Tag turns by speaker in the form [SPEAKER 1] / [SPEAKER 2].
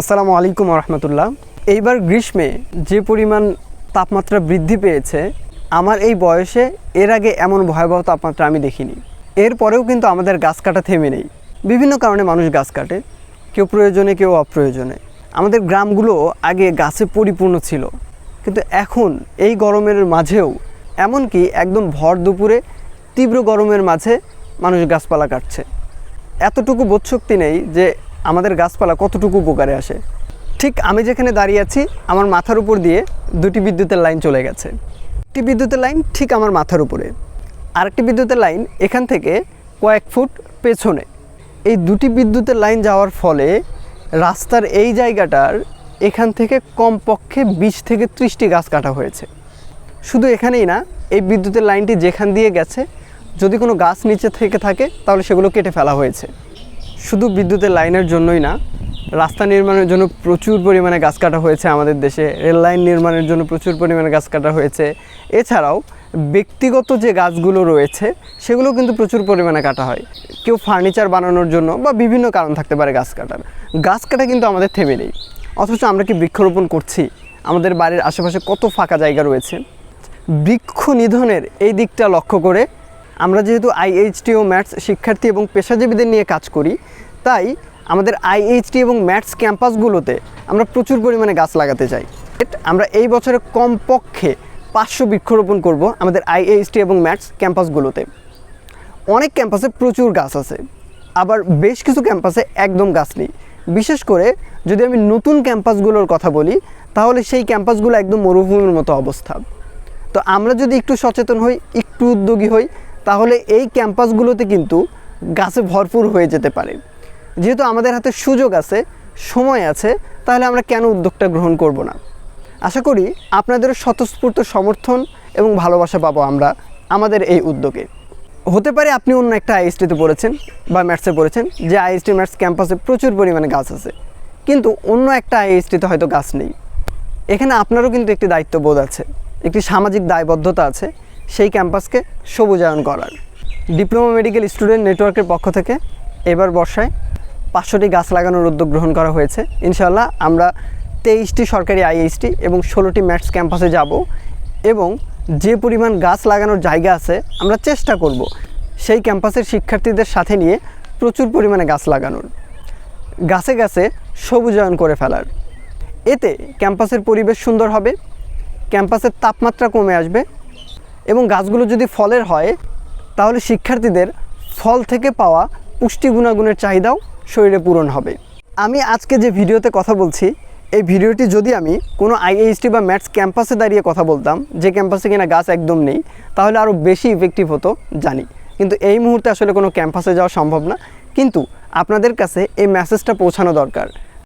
[SPEAKER 1] আসসালামু আলাইকুম রহমতুল্লাহ এইবার গ্রীষ্মে যে পরিমাণ তাপমাত্রা বৃদ্ধি পেয়েছে, আমার এই বয়সে এর আগে এমন ভয়াবহ তাপমাত্রা আমি দেখিনি। এরপরেও কিন্তু আমাদের গাছ কাটা থেমে নেই। বিভিন্ন কারণে মানুষ গাছ কাটে, কেউ প্রয়োজনে, কেউ অপ্রয়োজনে। আমাদের গ্রামগুলো আগে গাছে পরিপূর্ণ ছিল। কিন্তু এখন এই গরমের মাঝেও, এমনকি একদম ভর দুপুরে তীব্র গরমের মাঝে মানুষ গাছপালা কাটছে। এতটুকু বোধশক্তি নেই যে আমাদের গাছপালা কতটুকু উপকারে আসে? ঠিক আমি যেখানে দাঁড়িয়ে আছি, আমার মাথার উপর দিয়ে দুটি বিদ্যুতের লাইন চলে গেছে। একটি বিদ্যুতের লাইন ঠিক আমার মাথার উপরে। আরেকটি বিদ্যুতের লাইন এখান থেকে কয়েক ফুট পেছনে। এই দুটি বিদ্যুতের লাইন যাওয়ার ফলে রাস্তার এই জায়গাটার এখান থেকে কমপক্ষে বিশ থেকে ত্রিশটি গাছ কাটা হয়েছে। শুধু এখানেই না, এই বিদ্যুতের লাইনটি যেখান দিয়ে গেছে, যদি কোনো গাছ নিচে থেকে থাকে, তাহলে সেগুলো কেটে ফেলা হয়েছে। শুধু বিদ্যুতের লাইনের জন্যই না, রাস্তা নির্মাণের জন্য প্রচুর পরিমাণে গাছ কাটা হয়েছে আমাদের দেশে, রেল লাইন নির্মাণের জন্য প্রচুর পরিমাণে গাছ কাটা হয়েছে। এছাড়াও ব্যক্তিগত যে গাছগুলো রয়েছে, সেগুলো কিন্তু প্রচুর পরিমাণে কাটা হয়। কেউ ফার্নিচার বানানোর জন্য বা বিভিন্ন কারণ থাকতে পারে গাছ কাটার। গাছ কাটা কিন্তু আমাদের থেমে নেই। অথচ আমরা কি বৃক্ষরোপণ করছি? আমাদের বাড়ির আশেপাশে কত ফাঁকা জায়গা রয়েছে? বৃক্ষ নিধনের এই দিকটা লক্ষ্য করে আমরা যেহেতু আইএইচটি ও ম্যাথস শিক্ষার্থী এবং পেশাজীবীদের নিয়ে কাজ করি, তাই আমাদের আইএইচটি এবং ম্যাথস ক্যাম্পাসগুলোতে আমরা প্রচুর পরিমাণে গাছ লাগাতে চাই। আমরা এই বছরে কমপক্ষে পাঁচশো বৃক্ষরোপণ করব আমাদের আইএইচটি এবং ম্যাথস ক্যাম্পাসগুলোতে অনেক ক্যাম্পাসে প্রচুর গাছ আছে, আবার বেশ কিছু ক্যাম্পাসে একদম গাছ নেই। বিশেষ করে যদি আমি নতুন ক্যাম্পাসগুলোর কথা বলি, তাহলে সেই ক্যাম্পাসগুলো একদম মরুভূমির মতো অবস্থা। তো আমরা যদি একটু সচেতন হই, একটু উদ্যোগী হই তাহলে এই ক্যাম্পাসগুলোতে কিন্তু গাছে ভরপুর হয়ে যেতে পারে। যেহেতু আমাদের হাতে সুযোগ আছে, সময় আছে, তাহলে আমরা কেন উদ্যোগটা গ্রহণ করব না? আশা করি আপনাদের স্বতঃস্ফূর্ত সমর্থন এবং ভালোবাসা পাবো আমরা আমাদের এই উদ্যোগে। হতে পারে আপনি অন্য একটা আইএসটিতে পড়েছেন বা ম্যাথসে পড়েছেন, যে আইএসটি ম্যাথস ক্যাম্পাসে প্রচুর পরিমাণে গাছ আছে। কিন্তু অন্য একটা আইএসটিতে হয়তো গাছ নেই। এখানে আপনারও কিন্তু একটি দায়িত্ববোধ আছে, একটি সামাজিক দায়বদ্ধতা আছে সেই ক্যাম্পাসকে সবুজায়ন করার। ডিপ্লোমা মেডিকেল স্টুডেন্ট নেটওয়ার্কের পক্ষ থেকে এবার বর্ষায় পাঁচশোটি গাছ লাগানোর উদ্যোগ গ্রহণ করা হয়েছে। ইনশাল্লাহ আমরা তেইশটি সরকারি আইএইচটি এবং ষোলোটি ম্যাথস ক্যাম্পাসে যাব এবং যে পরিমাণ গাছ লাগানোর জায়গা আছে আমরা চেষ্টা করব সেই ক্যাম্পাসের শিক্ষার্থীদের সাথে নিয়ে প্রচুর পরিমাণে গাছ লাগানোর। গাছে গাছে সবুজায়ন করে ফেলার। এতে ক্যাম্পাসের পরিবেশ সুন্দর হবে, ক্যাম্পাসের তাপমাত্রা কমে আসবে এবং গাছগুলো যদি ফলের হয়, তাহলে শিক্ষার্থীদের ফল থেকে পাওয়া পুষ্টি গুণাগুণের চাহিদাও শরীরে পূরণ হবে। আমি আজকে যে ভিডিওতে কথা বলছি, এই ভিডিওটি যদি আমি কোনো আইএইচটি বা ম্যাথস ক্যাম্পাসে দাঁড়িয়ে কথা বলতাম, যে ক্যাম্পাসে কিনা গাছ একদম নেই, তাহলে আরও বেশি ইফেক্টিভ হতো জানি। কিন্তু এই মুহূর্তে আসলে কোনো ক্যাম্পাসে যাওয়া সম্ভব না। কিন্তু আপনাদের কাছে এই মেসেজটা পৌঁছানো দরকার।